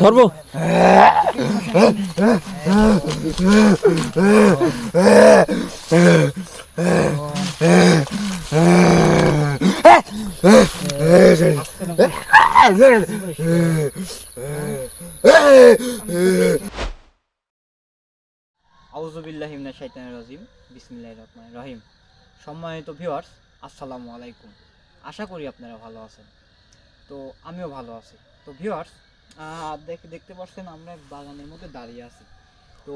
ধরবো আউজুবিল্লাহি মিনাশ শাইতানির রাজিম বিসমিল্লাহির রহমানির রহিম ভিউয়ার্স আসসালামু আলাইকুম। আশা করি আপনারা ভালো আছেন। তো আমিও ভালো আছি। তো ভিউয়ার্স দেখে দেখতে পাচ্ছেন আমরা বাগানের মধ্যে দাঁড়িয়ে আছি। তো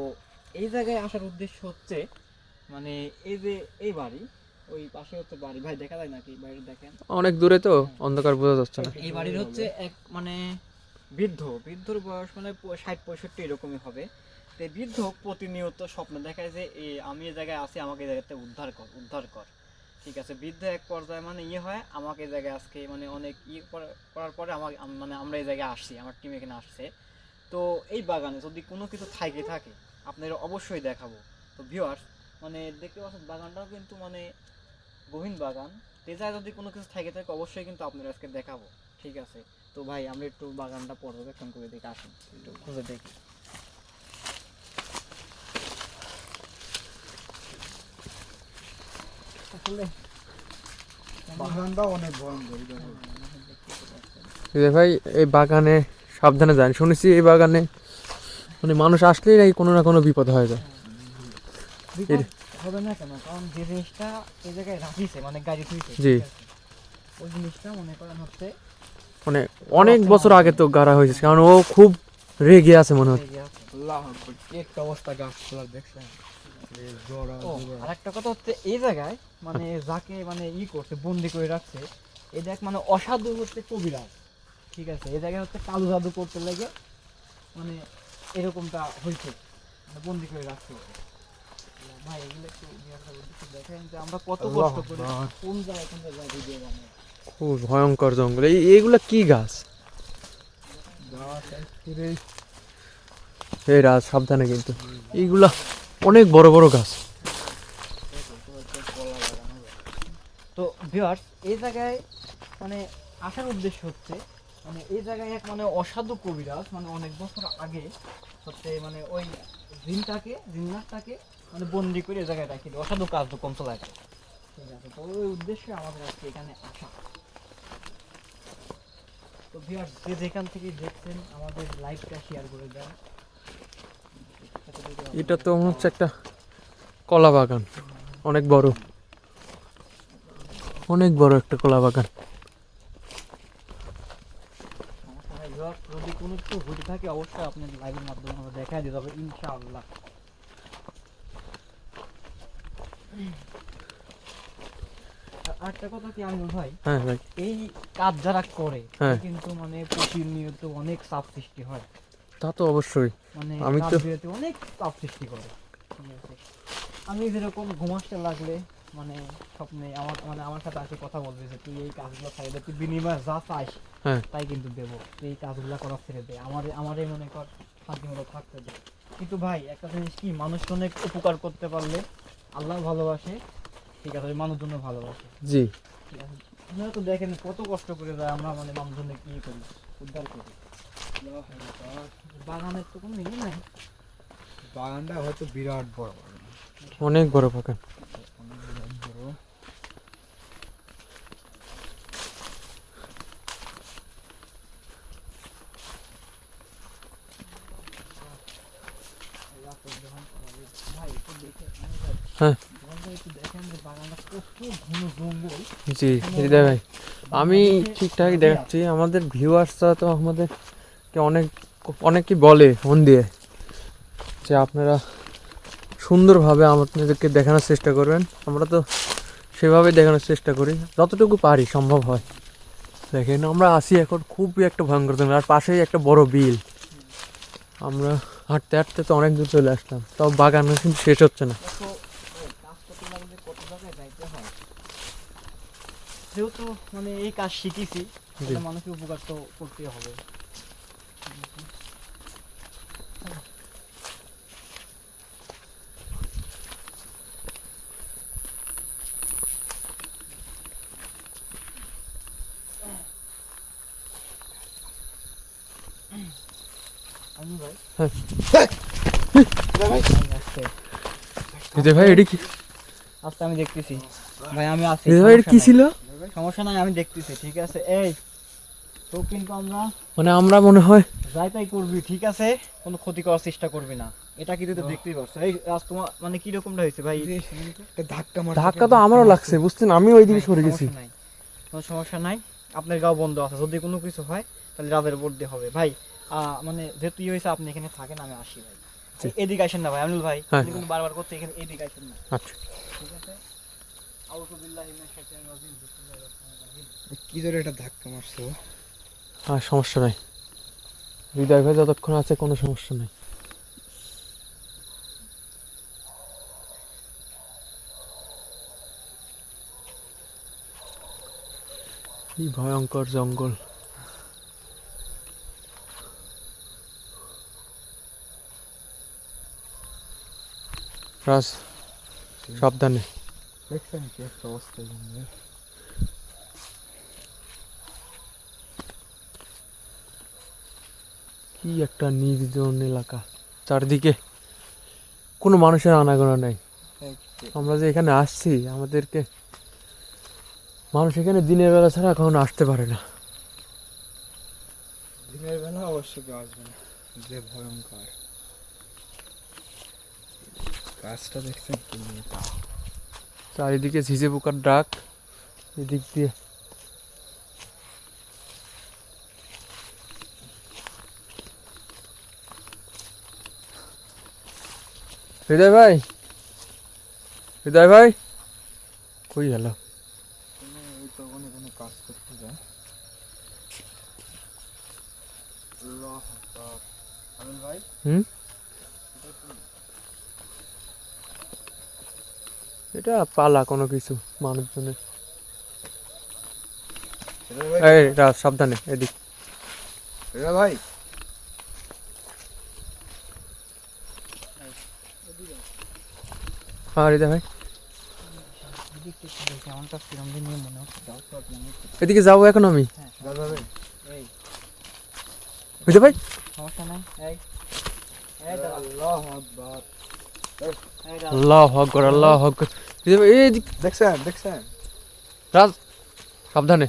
এই জায়গায় আসার উদ্দেশ্য হচ্ছে মানে এই যে এই বাড়ি ওই পাশে হচ্ছে বাড়ি। ভাই দেখা যায় নাকি? বাইরে দেখেন? অনেক দূরে তো অন্ধকার বোঝা যাচ্ছে না। এই বাড়ির হচ্ছে এক মানে বৃদ্ধ। বৃদ্ধর বয়স মানে ষাট পঁয়ষট্টি এরকমই হবে। তো বৃদ্ধ প্রতিনিয়ত স্বপ্ন দেখায় যে আমি এই জায়গায় আছি আমাকে এই জায়গাতে উদ্ধার কর উদ্ধার কর। ঠিক আছে, বৃদ্ধ এক পর্যায়ে মানে ইয়ে হয়, আমাকে এই জায়গায় আজকে মানে অনেক ইয়ে করা- করার পরে আমাকে মানে আমরা এই জায়গায় আসছি, আমার টিম এখানে আসছে। তো এই বাগানে যদি কোনো কিছু থাকে থাকে আপনারা অবশ্যই দেখাবো। তো ভিউয়ার্স মানে দেখতে পাচ্ছেন, বাগানটাও কিন্তু মানে গহীন বাগান। তেজায় যদি কোনো কিছু থাকে থাকে, অবশ্যই কিন্তু আপনারা আজকে দেখাবো। ঠিক আছে? তো ভাই, আমরা একটু বাগানটা পর্যবেক্ষণ করে দেখে আসুন একটু খুঁজে দেখি আসলে বাগানটা অনেক ভয়ঙ্কর এই যে ভাই এই বাগানে সাবধানে যান। শুনেছি এই বাগানে মানে মানুষ আসলেই নাকি কোনো না কোনো বিপদ হয়ে যায়। হবে না কেন? কারণ যে জিনিসটা এই জায়গায় রাখিছে মানে গাড়ি থুইছে জি। ওই জিনিসটা মনে করেন হচ্ছে মানে অনেক বছর আগে তো গাড়া হয়েছে কারণ ও খুব রেগে আছে মনে হচ্ছে। আল্লাহ একটা অবস্থা গাছপালা দেখছেন? ও আর একটা কথা হচ্ছে এই জায়গায় মানে যাকে মানে ই করছে বন্দি করে রাখছে এই দেখ মানে অসাধু হচ্ছে কবিরাজ ঠিক আছে? এই জায়গায় হচ্ছে কালো জাদু করতে লাগে মানে এরকমটা হয়েছে মানে বন্দি করে রাখছে। ভাই এগুলো একটু দেখেন যে আমরা কত কষ্ট করে কোন জায়গায় কোন জায়গায় ভিডিও বানাই। খুব ভয়ঙ্কর জঙ্গল। এই এইগুলা কি গাছ? গাছ এই রাজ সাবধানে কিন্তু। এইগুলা অনেক বড় বড় গাছ। তো ভিউয়ার্স এই জায়গায় মানে আসার উদ্দেশ্য হচ্ছে মানে এই জায়গায় এক মানে অসাধু কবিরাজ মানে অনেক বছর আগে হচ্ছে মানে ওই জিনটাকে জিন্নাতটাকে মানে বন্দি করে এই জায়গায় রাখি। অসাধু কার্যক্রম চলায় ঠিক আছে, তো ওই উদ্দেশ্যে আমাদের আজকে এখানে আসা। তো ভিউয়ার্স যে যেখান থেকে দেখছেন, আমাদের লাইভটা শেয়ার করে দেন। এটা তো মনে হচ্ছে একটা কলা বাগান। অনেক বড়। অনেক বড় একটা কলা বাগান। সমস্যা নাই ভিউয়ার্স যদি কোনো কিছু ঘটে থাকে অবশ্যই আপনার লাইভের মাধ্যমে আমরা দেখাই দিতে হবে ইনশাআল্লাহ আরেকটা কথা কি আমি ভাই? হ্যাঁ এই কাজ যারা করে হ্যাঁ। কিন্তু মানে প্রতিনিয়ত অনেক চাপ সৃষ্টি হয়। তা তো অবশ্যই। মানে আমি তো- অনেক চাপ সৃষ্টি করে। আমি যেরকম ঘুমাসতে লাগলে মানে স্বপ্নে আমার মানে আমার সাথে আসে কথা বলবে যে তুই এই কাজগুলো দে তুই বিনিময়ে যা চাস হ্যাঁ। তাই কিন্তু দেবো। তুই এই কাজগুলো করা ছেড়ে দে। আমার আমারই মনে কর শান্তিমূলক থাকতে দে। কিন্তু ভাই একটা জিনিস কি মানুষ অনেক উপকার করতে পারলে আল্লাহ ভালোবাসে ঠিক আছে মানুষজন ভালোবাসে। জি। ঠিক আছে? আপনারা তো দেখেন কত কষ্ট করে যায় আমরা মানে মানুষজনে কি করি উদ্ধার করি। বাগানের তো কোনো ইয়ে নাই বাগানটা হয়তো বিরাট বড় বাগান। অনেক বড় বাগান হ্যাঁ। জি ভাই আমি ঠিকঠাক দেখাচ্ছি আমাদের ভিউয়ার্সরা তো আমাদেরকে অনেক অনেকই বলে ফোন দিয়ে যে আপনারা সুন্দরভাবে আপনাদেরকে দেখানোর চেষ্টা করবেন। আমরা তো সেভাবে দেখানোর চেষ্টা করি। যতটুকু পারি সম্ভব হয়। দেখেন আমরা আসি এখন খুবই একটা ভয়ঙ্কর জঙ্গল। আর পাশেই একটা বড় বিল। আমরা হাঁটতে হাঁটতে তো অনেক দূর চলে আসলাম। তাও বাগান কিন্তু শেষ হচ্ছে না। যেহেতু মানে এই কাজ শিখেছি মানুষের উপকার তো করতে হবে। ভাই এটা কি? আমি দেখতেছি। ভাই আমি আছি। ভাই এটা কি। ছিল? সমস্যা নাই আমি দেখতেছি ঠিক আছে? এই তো কিন্তু আমরা মানে আমরা মনে হয় যাই তাই করবি ঠিক আছে? কোনো ক্ষতি করার চেষ্টা করবি না। এটা কিন্তু তো দেখতেই পারছ। এই রাজ তোমার মানে কি রকমটা হয়েছে ভাই? ধাক্কা মার ধাক্কা তো আমারও লাগছে বুঝছেন? আমি ওইদিকে সরে গেছি। সমস্যা নাই। কোনো সমস্যা নাই। আপনার গাও বন্ধ আছে। যদি কোনো কিছু হয় তাহলে রাজের উপর দিয়ে হবে। ভাই মানে যেহেতু ইয়ে হয়েছে আপনি এখানে থাকেন আমি আসি ভাই। এদিকে আসেন না ভাই আমিনুল ভাই হ্যাঁ। আপনি কিন্তু বারবার করতে এখানে এদিকে আসেন না। আচ্ছা। ঠিক আছে? আউযু বিল্লাহি মিনাশ শাইতানির রাজিম বিসমিল্লাহির রহমানির রহিম। কি ধরে একটা ধাক্কা মারছো? আর সমস্যা নাই। হৃদয় ভাই যতক্ষণ আছে কোনো সমস্যা নাই। কি ভয়ঙ্কর জঙ্গল। রাজ, সাবধানে। দেখছেন কি একটা অবস্থা কি একটা নির্জন এলাকা, চারদিকে কোনো মানুষের আনাগোনা নেই। আমরা যে এখানে আসছি, আমাদেরকে মানুষ এখানে দিনের বেলা ছাড়া কখনো আসতে পারে না। দিনের বেলা অবশ্যই আসবে না, যে ভয়ঙ্কর। গাছটা দেখছেন কি মোটা চারিদিকে ঝিঝে পোকার ডাক এদিক দিয়ে। হৃদয় ভাই? হৃদয় ভাই? কই গেল? ওই তো ওখানে কোনো কাজ করতে যায়। আল্লাহ আকবার। আমিন ভাই? হুম? এটা পালা কোনো কিছু মানুষজনের। এই সাবধানে এদিক। ভাই। হ্যাঁ এদিকে যাব এখন আমি। দাদা ভাই। আল্লাহ আকবার। দাঁড়া আল্লাহ আকবর। এই দেখছেন দেখছেন? রাজ সাবধানে।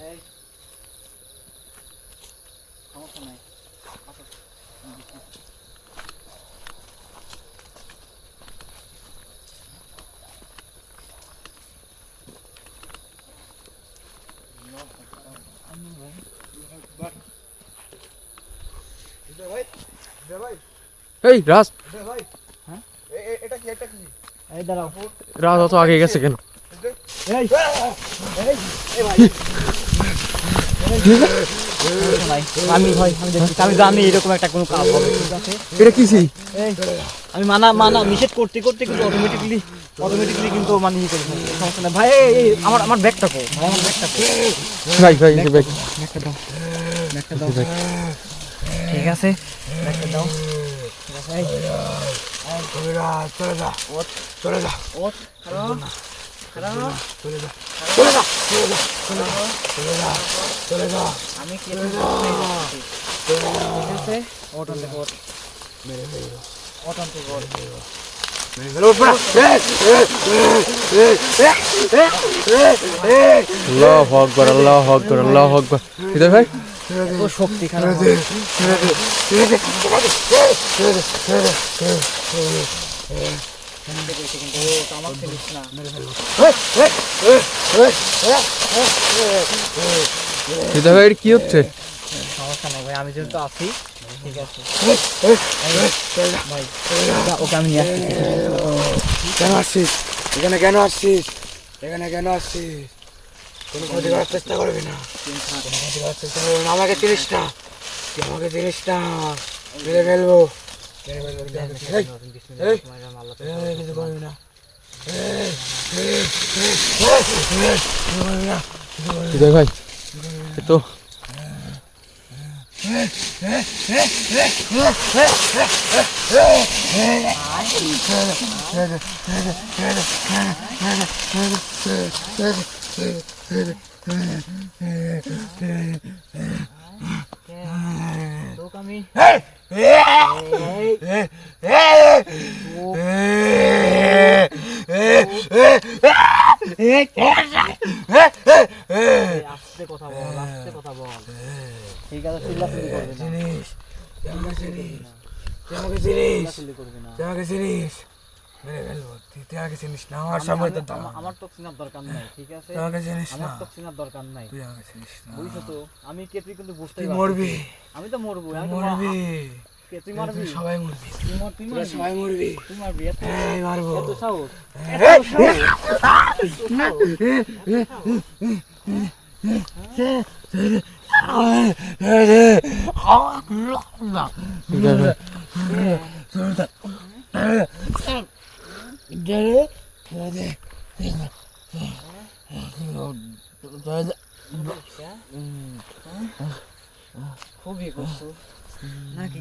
এই। রেজা। হ্যাঁ? এটা কি এটা কি? রাজ অত আগে গেছে কেন? এই। এই এই ভাই সমস্যা নাই। আমি ভাই আমি দেখছি। আমি জানি এরকম একটা কোনো কাজ হবে। ঠিক আছে এটা কিছি আমি মানা মানা নিষেধ করতে করতে কিন্তু অটোমেটিকলি অটোমেটিকলি কিন্তু মানে ইয়ে করে সমস্যা নাই। ভাই এই আমার আমার ব্যাগটা কো। ভাই আমার ব্যাগটা কো। ভাই ভাই এই ব্যাগ। ব্যাগটা দাও। ব্যাগটা দাও। ঠিক আছে। ব্যাগটা দাও। ঠিক আছে এই চলে যা চলে যা ওঠ চলে যা খারাপ খারাপ চলে যা চলে যা চলে যা চলে যা আমি কি ঠিক আছে থেকে থেকে ওঠ মেরে ফেলো পড়া আল্লাহ আকবর আল্লাহ আকবর আল্লাহ আকবর। হৃদয় ভাই? ও শক্তি খারাপ। আমার ফেলিস না হৃদয় ভাই কি হচ্ছে? ভাই আমি যেহেতু আছি ঠিক আছে। ভাই ওকে আমি কেন আসছিস? এখানে কেন আসছিস? এখানে কেন আসছিস? কোনো ক্ষতি করার চেষ্টা করবি না। কোনো ক্ষতি করার চেষ্টা করবি না। আমাকে চিনিস না। তুই আমাকে চিনিস না। মেরে ফেলব। কিছু করবি না। ভাই তো えっ ঠিক আছে চিল্লাচিল্লি করবি না। জিনিস তুই আমাকে চিনিস? আমাকে চিনিস? চিল্লাচিল্লি করবি না। আমাকে চিনিস? মেরে ফেলব তুই আমাকে চিনিস না আমার সময় তো আমার- তো চিনার দরকার নাই ঠিক আছে? আমাকে চিনিস না। আমার তো চিনার দরকার নাই। তুই আমাকে চিনিস না। বুঝছ তো আমি কে তুই কিন্তু বুঝতেই তুই পারছিস। মরবি। আমি তো মরবো আমি মরবি। কে তুই মারবি? সবাই মরবি। তুই মর তুই মারবি? সবাই মরবি। তুই মারবি? এত এই মারবো। এত সাহস। ঠিক আছে খুবই করছ নাকি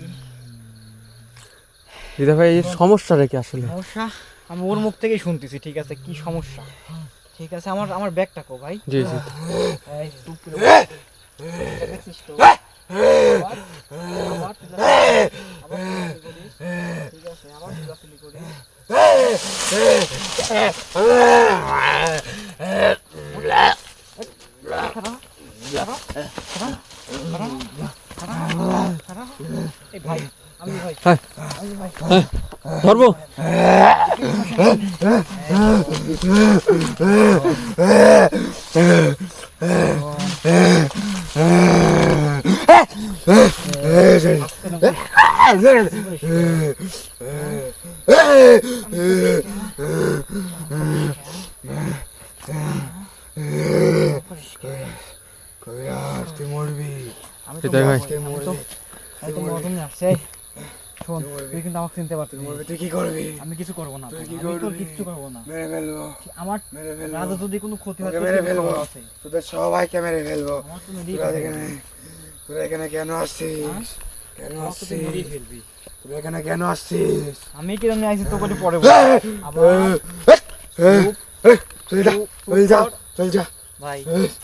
হৃদয় ভাই সমস্যাটা কি আসলে? সমস্যা? আমি ওর মুখ থেকেই শুনতেছি, ঠিক আছে? কি সমস্যা? ঠিক আছে আমার আমার ব্যাগটা কো ভাই জি জি ভাই হ্যাঁ। হ্যাঁ, ধরবো? Hey! চিনতে পারছিস তুই কি করবি? আমি কিছু করব না। তুই কি আমি তোর করবি? কিচ্ছু করব না। মেরে ফেলব। আমার মেরে ফেলব। রাজা যদি কোনো ক্ষতি হয় মেরে ফেলব। তোদের সবাইকে মেরে ফেলব। তোরা এখানে তোরা এখানে কেন আসছিস? কেন তো তুই আসছিস। তোরা এখানে কেন আসছিস? আমি কি জানি আইছি তোকে পরে বলব। আবার চল যা চল যা চল যা। ভাই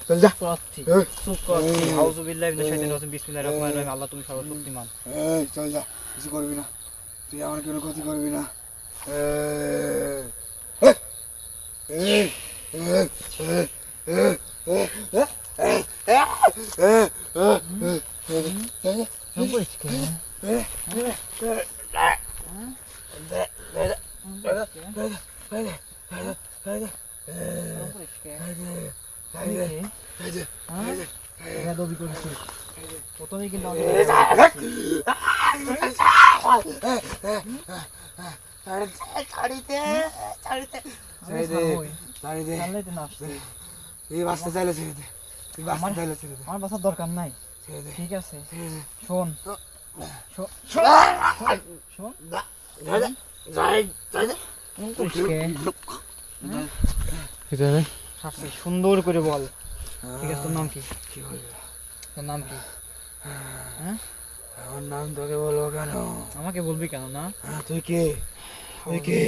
চল যা। করছি চুপ করছি আউযুবিল্লাহি মিনাশ শাইতানির রাজিম। বিসমিল্লাহির রহমানির রহিম। আল্লাহ তুমি সর্বশক্তিমান। এই চল যা কিছু করবি না। তুই আমার কোনো ক্ষতি করবি না। প্রথমে কিন্তু আমার বাসার দরকার নাই। ঠিক আছে। শোন। সুন্দর করে বল। ঠিক আছে তোর নাম কি? নাম কি? হ্যাঁ? হ্যাঁ? আমার নাম তোকে বলব কেন? আমাকে বলবি কেন না? হ্যাঁ, তুই কে? তুই কে?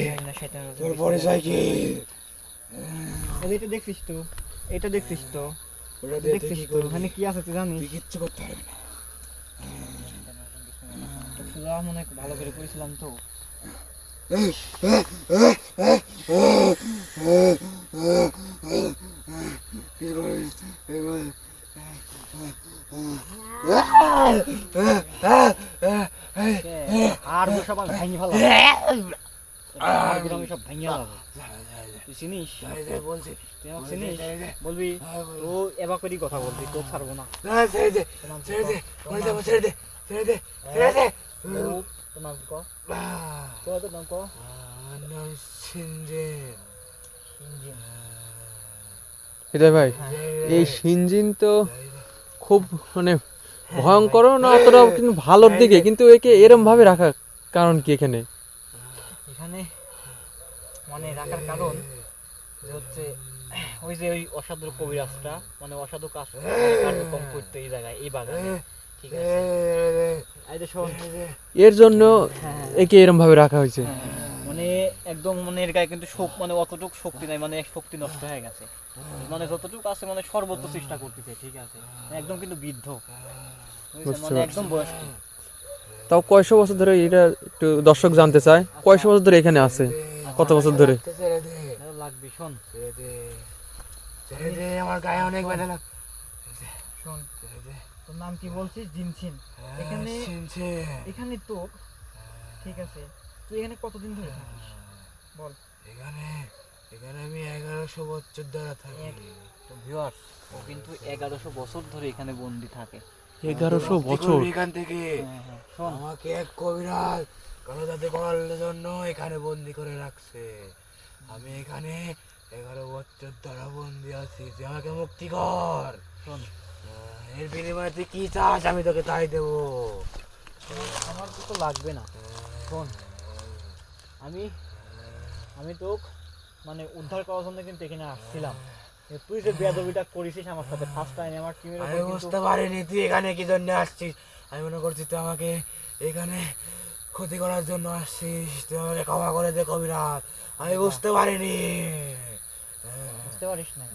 তোর পরিচয় কি? এটা দেখছিস তো? এটা দেখছিস তো? দেখছিস তো? ওখানে কি আছে তুই জানিস? কিচ্ছু করতে পারবি না। হয় ভালো করে করেছিলাম তো। কি। আর সব ভেঙে ফেলা সব ভেঙে ফেলা তুই চিনিস? বলছি বলবি, তো এবার করি কথা বলবি তো ছাড়বো না। হৃদয় ভাই, এই সিনজিন তো খুব মানে ভয়ঙ্কর না অতটা কিন্তু ভালোর দিকে কিন্তু একে এরম ভাবে রাখা কারণ কি এখানে? এখানে মানে রাখার কারণ যে হচ্ছে ওই যে ওই অসাধু কবিরাজটা মানে অসাধু কাজ কার্যক্রম করতে এই জায়গায় এই বাগানে ঠিক আছে? এই যে শোন। এর জন্য হ্যাঁ একে এরম ভাবে রাখা হয়েছে। মানে একদম মানে এর গায়ে কিন্তু শোক মানে অতটুক শক্তি নাই মানে শক্তি নষ্ট হয়ে গেছে। মানে যতটুক আছে মানে সর্বোচ্চ চেষ্টা করতেছে ঠিক আছে। একদম কিন্তু বৃদ্ধ। মানে একদম বয়স্ক। তাও কয়শো বছর ধরে এটা একটু দর্শক জানতে চায়। কয়শো বছর ধরে এখানে আছে? কত বছর ধরে? লাগবে শোন। আমার গায়ে অনেক ব্যথা লাগ শোন তোর নাম কি বলছিস? জিনছিন হ্যাঁ, এখানে- এখানে তো ঠিক আছে। তুই এখানে কতদিন ধরে থাকিস? বল। এখানে এখানে আমি এগারোশো বছর ধরে থাকি। তো ও কিন্তু এগারোশো বছর ধরে এখানে বন্দি থাকে। এগারোশো বছর? এখান থেকে হ্যাঁ হ্যাঁ। আমাকে এক কবিরাজ কালো জাতি করার জন্য এখানে বন্দি করে রাখছে। আমি এখানে এগারো বছর ধরে বন্দি আছি। তুই আমাকে মুক্তি কর। শোন। আহ, এর বিনিময়ে তুই কি চাস আমি তোকে তাই দেবো। আমার তো লাগবে না। শোন। আমি আমি তোক মানে উদ্ধার করার জন্য কিন্তু এখানে আসছিলাম। তুই যে বেয়াদবিটা করেছিস আমার সাথে ফার্স্ট টাইম আমার টিমের আমি বুঝতে পারিনি তুই এখানে কি জন্য আসছিস। আমি মনে করছি তুই আমাকে এখানে ক্ষতি করার জন্য আসছিস। তুই আমাকে ক্ষমা করে দে কবিরাজ। আমি বুঝতে পারিনি। বুঝতে পারিস না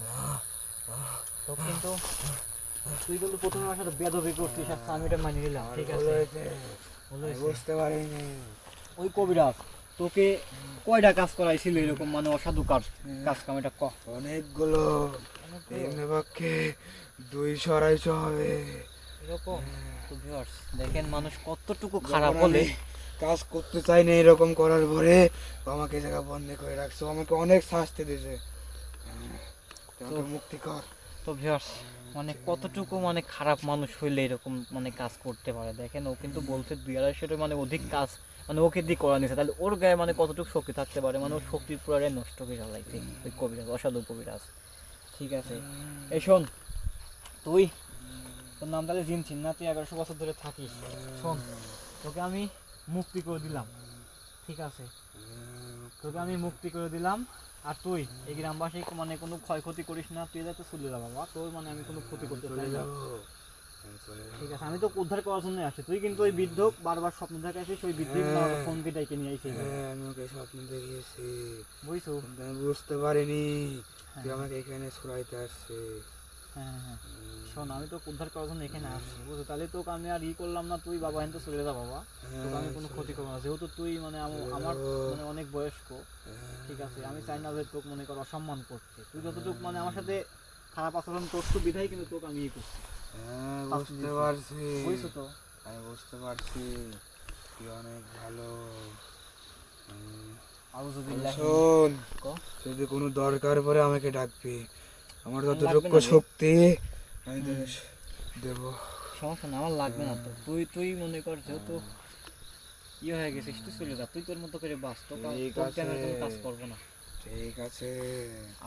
তো কিন্তু তুই কিন্তু প্রথমে আমার সাথে বেয়াদবি করছিস আচ্ছা আমি এটা মানিয়ে নিলাম ঠিক আছে? বুঝতে পারিনি। ওই কবিরাজ তোকে কয়টা কাজ করাইছিল এরকম? মানে অসাধু কাজ কাজ কাম এটা ক? অনেকগুলো। পক্ষে দুইশো আড়াইশো হবে। এরকম? তো viewers, দেখেন মানুষ কতটুকু খারাপ হলে আমি কাজ করতে চাই না এরকম করার পরে আমাকে জায়গা বন্দি করে রাখছো। আমাকে অনেক শাস্তি দিয়েছে। হ্যাঁ, মুক্তি কর। তো ভিউয়ার্স মানে কতটুকু মানে খারাপ মানুষ হইলে এরকম মানে কাজ করতে পারে? দেখেন, ও কিন্তু বলছে দুই আড়াইশোর মানে অধিক কাজ মানে ওকে দিয়ে করা নিয়েছে তাহলে ওর গায়ে মানে কতটুকু শক্তি থাকতে পারে? মানে ওর শক্তির পুরারে নষ্ট করে ফেলাইছে ওই কবিরাজ, অসাধু কবিরাজ। ঠিক আছে? এই শোন, তুই তোর নাম তাহলে জিনছিন না? তুই এগারোশো বছর ধরে থাকিস। শোন, তোকে আমি মুক্তি করে দিলাম। ঠিক আছে? তোকে আমি মুক্তি করে দিলাম। আর তুই এই গ্রামবাসী মানে কোনো ক্ষয়ক্ষতি করিস না তুই যাতে চলে যা বাবা তোর মানে আমি কোনো ক্ষতি করতে চাই না। যাব। যাব। ঠিক আছে আমি তো উদ্ধার করার জন্য আসছি। তুই কিন্তু ওই বৃদ্ধ বারবার স্বপ্ন দেখাইছিস ওই বৃদ্ধ হ্যাঁ। ফোন কে ডেকে নিয়ে আইছিস। হ্যাঁ আমি ওকে স্বপ্ন দেখিয়েছি। বুঝছ? বুঝতে পারিনি। তুই হ্যাঁ। আমাকে এখানে ছড়াইতে আসছে হ্যাঁ হ্যাঁ। শোন আমি তো উদ্ধার করার জন্য এখানে আসছি বুঝছ তাহলে তোকে আমি আর ই করলাম না তুই বাবা এখান তো চলে যা বাবা। তোকে আমি কোনো ক্ষতি করব না যেহেতু তুই মানে আমার মানে অনেক বয়স্ক ঠিক আছে? আমি চাই না যে তোকে মনে কর অসম্মান করতে। তুই যতটুকু মানে আমার সাথে খারাপ আচরণ করছ বিধাই কিন্তু তোকে আমি ই করছি। হ্যাঁ বুঝতে পারছি। বুঝছ তো? আমি বুঝতে পারছি। তুই অনেক ভালো। হুম, আউযুবিল্লাহি শোন যদি কোনো দরকার পড়ে আমাকে ডাকবি। আমার যতটুকু শক্তি আমি দেবো। সমস্যা না আমার লাগবে না তো। তুই তুই মনে কর যেহেতু ইয়ে হয়ে গেছিস তুই চলে যা। তুই তোর মতো করে বাঁচ তো। কাজ করব না? ঠিক আছে।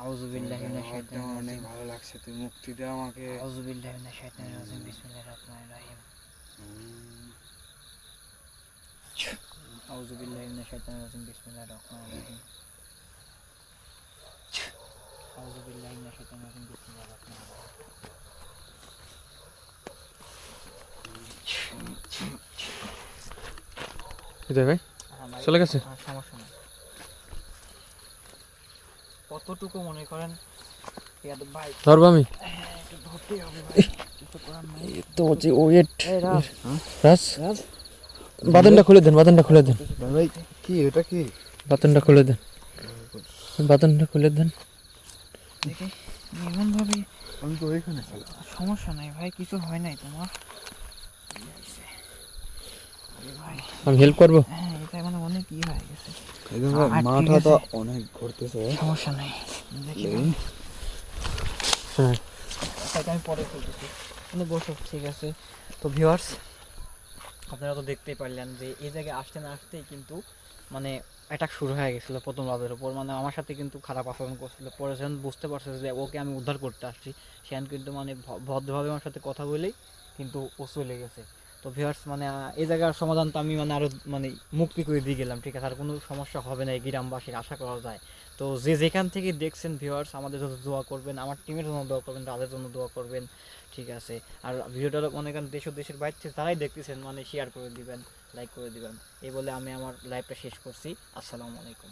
আউযুবিল্লাহি মিনাশ শাইতানির অনেক ভালো লাগছে তুই মুক্তি দে আমাকে। আউযুবিল্লাহি মিনাশ শাইতানির রাজিম বিসমিল্লাহির রহমানির রহিম। আউযুবিল্লাহি মিনাশ শাইতানির রাজিম বিসমিল্লাহির রহমানির রহিম আউযুবিল্লাহি মিনাশ শাইতানির রাজিম বিসমিল্লাহির রহমানির রহিম বুঝতে ভাই? হ্যাঁ ভাই, চলে গেছে? হ্যাঁ, সমস্যা নেই। কতটুকু মনে করেন? ভাই। ধরবো আমি। তো হচ্ছে ওয়েট। রাজ। বাদনটা খুলে দেন বাদনটা খুলে দেন। ভাই কি এটা কি? বাদনটা খুলে দেন। বাদনটা খুলে দেন। দেখি এমন ভাবে আমি তো ওইখানে সমস্যা নাই ভাই কিছু হয় নাই তোমার? আমি হেল্প করব? হ্যাঁ এটা মানে অনেক ই হয়ে গেছে। অনেক ঘুরতেছে। সমস্যা নাই। হ্যাঁ। আমি পরে মানে বসো ঠিক আছে। তো ভিউয়ার্স আপনারা তো দেখতেই পারলেন যে এই জায়গায় আসতে না আসতেই কিন্তু মানে অ্যাটাক শুরু হয়ে গেছিল প্রথম রাতের উপর। মানে আমার সাথে কিন্তু খারাপ আচরণ করছিল। পরে যখন বুঝতে পারছে যে ওকে আমি উদ্ধার করতে আসছি, সেখানে কিন্তু মানে ভদ্রভাবে আমার সাথে কথা বলেই কিন্তু ও চলে গেছে। তো ভিউয়ার্স মানে এই জায়গার সমাধান তো আমি মানে আরও মানে মুক্তি করে দিয়ে গেলাম, ঠিক আছে? আর কোনো সমস্যা হবে না এই গ্রামবাসীর, আশা করা যায়। তো যে যেখান থেকে দেখছেন ভিউয়ার্স আমাদের জন্য দোয়া করবেন, আমার টিমের জন্য দোয়া করবেন, তাদের জন্য দোয়া করবেন, ঠিক আছে? আর ভিডিওটা মনে করেন দেশ দেশের বাইরে যারাই দেখতেছেন মানে শেয়ার করে দিবেন। লাইক করে দিবেন। এই বলে আমি আমার লাইভটা শেষ করছি। আসসালামু আলাইকুম।